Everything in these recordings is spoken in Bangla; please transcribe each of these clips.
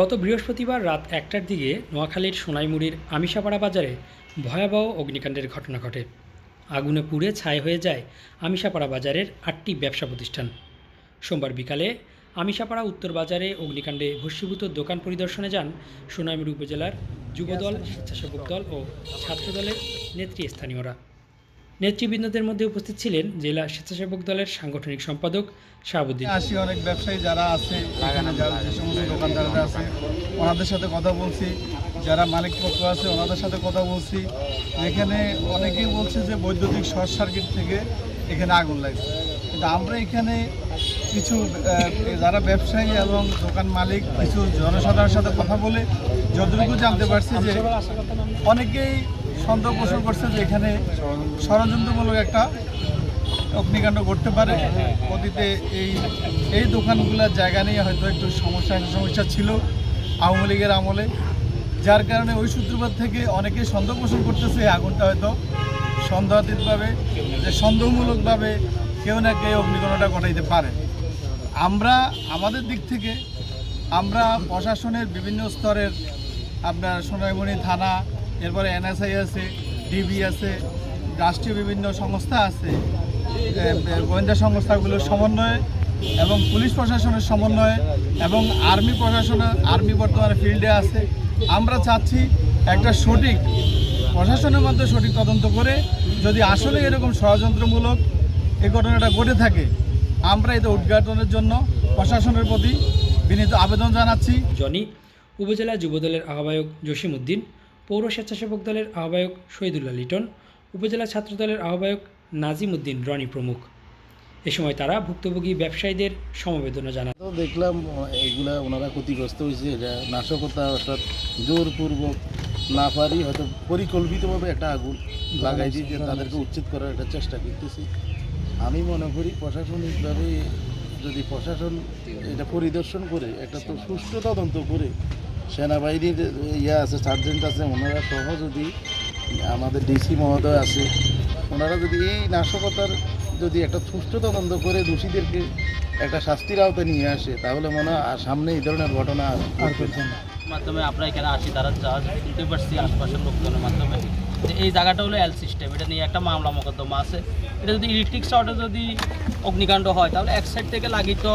গত বৃহস্পতিবার রাত একটার দিকে নোয়াখালীর সোনাইমুড়ির আমিষাপাড়া বাজারে ভয়াবহ অগ্নিকাণ্ডের ঘটনা ঘটে। আগুনে পুড়ে ছাই হয়ে যায় আমিষাপাড়া বাজারের আটটি ব্যবসা প্রতিষ্ঠান। সোমবার বিকালে আমিষাপাড়া উত্তর বাজারে অগ্নিকাণ্ডে ভস্মীভূত দোকান পরিদর্শনে যান সোনাইমুড়ি উপজেলার যুবদল, স্বেচ্ছাসেবক দল ও ছাত্রদলের নেতৃস্থানীয়রা। নেতৃবৃন্দদের মধ্যে উপস্থিত ছিলেন জেলা স্বেচ্ছাসেবক দলের সাংগঠনিক সম্পাদক শাহাবুদ্দিন। আসি অনেক ব্যবসায়ী যারা আছে যে সমস্ত দোকানদাররা আছে, ওনাদের সাথে কথা বলছি। যারা মালিকপক্ষ আছে, ওনাদের সাথে কথা বলছি। এখানে অনেকেই বলছে যে বৈদ্যুতিক শর্ট সার্কিট থেকে এখানে আগুন লাগছে। কিন্তু আমরা এখানে কিছু যারা ব্যবসায়ী এবং দোকান মালিক, কিছু জনসাধারণের সাথে কথা বলে যতটুকু জানতে পারছি যে অনেকেই সন্দেহ পোষণ করছে যে এখানে ষড়যন্ত্রমূলক একটা অগ্নিকাণ্ড ঘটতে পারে। অতীতে এই এই দোকানগুলোর জায়গা নিয়ে হয়তো একটু সমস্যা সমস্যা ছিল আওয়ামী লীগের আমলে। যার কারণে ওই সূত্রপাত থেকে অনেকে সন্দেহ পোষণ করতেছে আগুনটা হয়তো সন্দেহাতীতভাবে, যে সন্দেহমূলকভাবে কেউ না কেউ অগ্নিকাণ্ডটা ঘটাইতে পারে। আমরা, আমাদের দিক থেকে আমরা প্রশাসনের বিভিন্ন স্তরের আপনার সোনাইমণি থানা এরপরে এনএসআই আছে, ডিবি আছে, রাষ্ট্রীয় বিভিন্ন সংস্থা আছে গোয়েন্দা সংস্থাগুলোর সমন্বয়ে এবং পুলিশ প্রশাসনের সমন্বয়ে এবং আর্মি প্রশাসনের আর্মি বর্তমানে ফিল্ডে আছে। আমরা চাচ্ছি একটা সঠিক, প্রশাসনের মধ্যে সঠিক তদন্ত করে যদি আসলে এরকম ষড়যন্ত্রমূলক এই ঘটনাটা ঘটে থাকে, আমরা এটা উদ্ঘাটনের জন্য প্রশাসনের প্রতি বিনীত আবেদন জানাচ্ছি। জনি, উপজেলা যুবদলের আহ্বায়ক জসিম উদ্দিন পৌর স্বেচ্ছাসেবক দলের আহ্বায়ক শহীদুল্লাহ লিটন, উপজেলা ছাত্রদলের আহ্বায়ক নাজিম উদ্দিন রনি প্রমুখ। এ সময় তারা ভুক্তভোগী ব্যবসায়ীদের সমবেদনা জানান তো দেখলাম এগুলা ওনারা ক্ষতিগ্রস্ত হয়েছে, এটা নাশকতা অর্থাৎ জোরপূর্বক না পারি, হয়তো পরিকল্পিতভাবে একটা আগুন লাগাইছি যে তাদেরকে উচ্ছেদ করার একটা চেষ্টা করতেছি। আমি মনে করি প্রশাসনিকভাবে যদি প্রশাসন এটা পরিদর্শন করে, একটা তো সুষ্ঠু তদন্ত করে সেনাবাহিনীর ইয়ে আছে সার্জেন্ট আছে, ওনারা সহ যদি আমাদের ডিসি মহোদয় আছে ওনারা যদি এই নাশকতার যদি একটা সুষ্ঠু তদন্ত করে দোষীদেরকে একটা শাস্তির আওতায় নিয়ে আসে, তাহলে মনে হয় আর সামনে এই ধরনের ঘটনা আর। মাধ্যমে আমরা এখানে আসি, তারা যা শুনতে পারছি আশপাশের লোকজনের মাধ্যমে। এই জায়গাটা হলো এল সিস্টেম এটা নিয়ে একটা মামলা মোকদ্দমা আছে। এটা যদি ইলেকট্রিক শর্টে যদি অগ্নিকাণ্ড হয়, তাহলে এক সাইড থেকে লাগি তো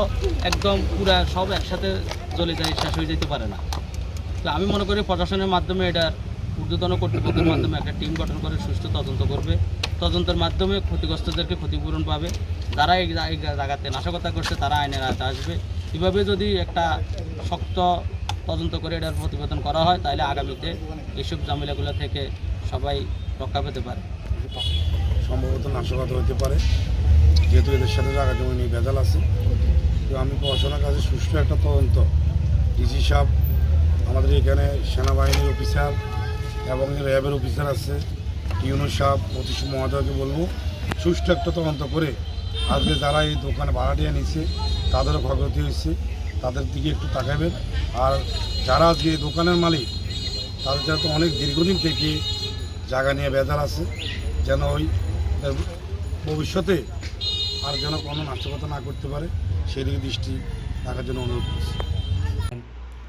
একদম পুরা সব একসাথে জ্বলে যায়, শেষ হয়ে যেতে পারে না। আমি মনে করি প্রশাসনের মাধ্যমে এটা ঊর্ধ্বতন কর্তৃপক্ষের মাধ্যমে একটা টিম গঠন করে সুষ্ঠু তদন্ত করবে। তদন্তের মাধ্যমে ক্ষতিগ্রস্তদেরকে ক্ষতিপূরণ পাবে। যারা এই জায়গাতে নাশকতা করছে, তারা আইনের আওতায় আসবে। এভাবে যদি একটা শক্ত তদন্ত করে এটার প্রতিবেদন করা হয়, তাহলে আগামীতে এইসব ঝামেলাগুলো থেকে সবাই রক্ষা পেতে পারে। সম্ভবত নাশকতা হতে পারে। যেহেতু এদের সাথে জায়গা জমি নিয়ে ভেজাল আছে। তো আমি পড়াশোনার কাছে সুষ্ঠু একটা তদন্ত। ডিসি সাহেব আমাদের এখানে সেনাবাহিনীর অফিসার এবং র্যাবের অফিসার আছে ইউনো সাহেব অতিশ মহোদয়কে বলব, সুষ্ঠু একটা তদন্ত করে আজকে যারা এই দোকানে ভাড়াটিয়া নিচ্ছে তাদেরও ক্ষয়ক্ষতি হয়েছে, তাদের দিকে একটু তাকাবেন। আর যারা আজকে এই দোকানের মালিক, তাদের যাতে অনেক দীর্ঘদিন থেকে জায়গা নিয়ে বেজাল আছে, যেন ওই ভবিষ্যতে আর যেন কোনো নাশকতা না করতে পারে সেদিকে দৃষ্টি রাখার জন্য অনুরোধ করছি।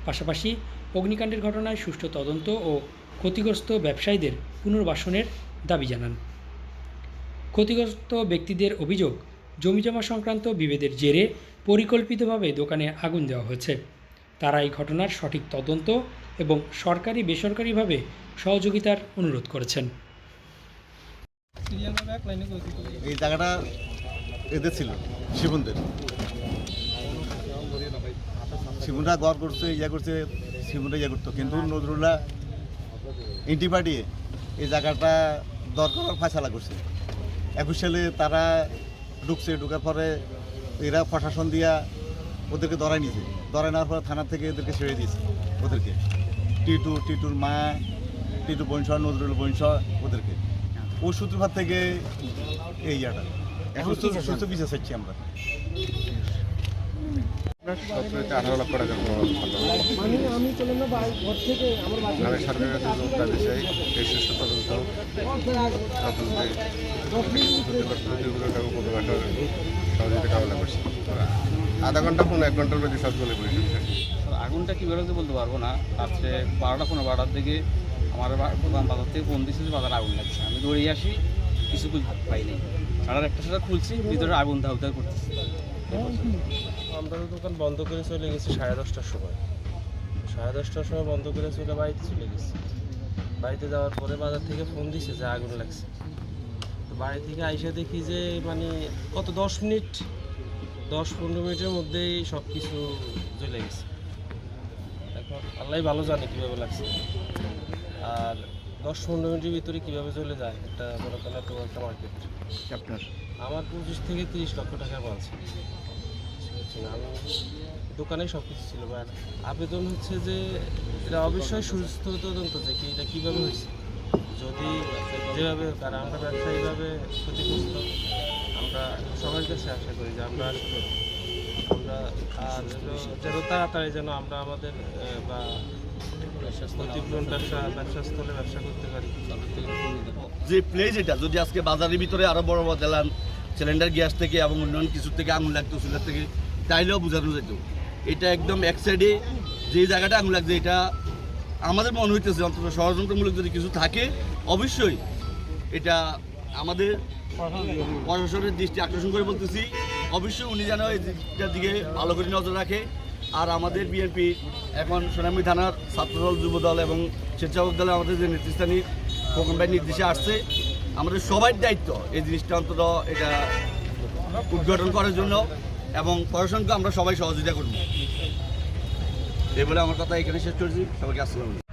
পাশাপাশি অগ্নিকাণ্ডের ঘটনায় সুষ্ঠু তদন্ত ও ক্ষতিগ্রস্ত ব্যবসায়ীদের পুনর্বাসনের দাবি জানান। ক্ষতিগ্রস্ত ব্যক্তিদের অভিযোগ, জমিজমা সংক্রান্ত বিভেদের জেরে পরিকল্পিতভাবে দোকানে আগুন দেওয়া হয়েছে। তারা এই ঘটনার সঠিক তদন্ত এবং সরকারি বেসরকারিভাবে সহযোগিতার অনুরোধ করেছেন। এই জায়গাটা এদের ছিল, শিবনদের। শিবনরা গড় করছে, ইয়া করছে শিবনরা ইয়া করতো। কিন্তু নজরুল্লাহ ইন্টি পাঠিয়ে এই জায়গাটা দর করার ফায়সালা করছে। একুশ সালে তারা ঢুকছে, ঢুকার পরে এরা প্রশাসন দিয়া ওদেরকে ধরাই নিয়েছে ধরাই নেওয়ার পরে থানা থেকে এদেরকে ছেড়ে দিয়েছে ওদেরকে। টিটু, টিটুর মা, টিটু বংশ নজরুল বংশ ওদেরকে। ও সূত্রপাত থেকে এই ইয়াটা। এখন সুস্থ বিচার চাচ্ছি আমরা। আঠারো লক্ষ টাকার আমি সরকারের কাছে জবাব দাবি চাই এই সুস্থ তদন্ত তদন্তে ক্ষতিগ্রস্ত যেগুলো টাকা উপকার সহযোগিতা কামনা করছি। আধা ঘণ্টা পনেরো এক ঘণ্টার মধ্যে সব পড়েছে আগুনটা কি বেরোতে বলতে পারব না। রাত্রে বারোটা পনেরো বারোটার দিকে আমার প্রধান বাজার থেকে ফোন দিচ্ছে যে বাজারে আগুন লাগছে। আমি দৌড়ে আসি কিছু পাইনি সাড়ে একটা সাথে খুলছি ভিতরে আগুন ধাউ ধাউ করতেছে তো দোকান বন্ধ করে চলে গেছি সাড়ে দশটার সময়। সাড়ে দশটার সময় বন্ধ করে চলে বাড়িতে চলে গেছি। বাড়িতে যাওয়ার পরে বাজার থেকে ফোন দিছে যে আগুন লাগছে। তো বাড়ি থেকে আইসা দেখি যে মানে কত দশ মিনিট দশ পনেরো মিনিটের মধ্যেই সব কিছু জ্বলে গেছে। এখন আল্লাহ ভালো জানে কীভাবে লাগছে। আর দশ পনেরো মিনিটের ভিতরে কীভাবে চলে যায় একটা বড় একটা মার্কেট আপনার? আমার পঁচিশ থেকে তিরিশ লক্ষ টাকা পাচ্ছে দোকানে সব কিছু ছিল বা আবেদন হচ্ছে যে এটা অবশ্যই সুস্থ তদন্ত যে কি এটা কীভাবে হয়েছে। যদি যেভাবে কারণ আমরা ব্যবসায়ীভাবে ক্ষতিগ্রস্ত, আমরা সবার কাছে আশা করি যে আমরা আমরা আর যেন তাড়াতাড়ি যেন আমরা আমাদের বা ক্ষতিপূরণ ব্যবসা করতে পারি। যে প্লেস এটা যদি আজকে বাজারের ভিতরে আরও বড় বড় দেলান সিলিন্ডার গ্যাস থেকে এবং অন্যান্য কিছু থেকে আঙুল লাগতো, চুলার থেকে তাইলেও বোঝানো যেত। এটা একদম এক সাইডে যে জায়গাটা আঙুল লাগছে, এটা আমাদের মনে হইতেছে অন্তত ষড়যন্ত্রমূলক যদি কিছু থাকে, অবশ্যই এটা আমাদের প্রশাসনের দৃষ্টি আকর্ষণ করে বলতেছি। অবশ্যই উনি যেন এই দিকটার দিকে ভালো করে নজর রাখে। আর আমাদের বিএনপি এখন সোনামী থানার ছাত্রদল, যুবদল এবং স্বেচ্ছাসেবক দলে আমাদের যে নেতৃস্থানীয় খোকন ভাই নির্দেশে আসছে, আমাদের সবার দায়িত্ব এই জিনিসটা অন্তত এটা উদ্ঘাটন করার জন্য। এবং প্রশাসনকে আমরা সবাই সহযোগিতা করব। এই বলে আমার কথা এখানে শেষ করছি। সবাইকে আসসালাম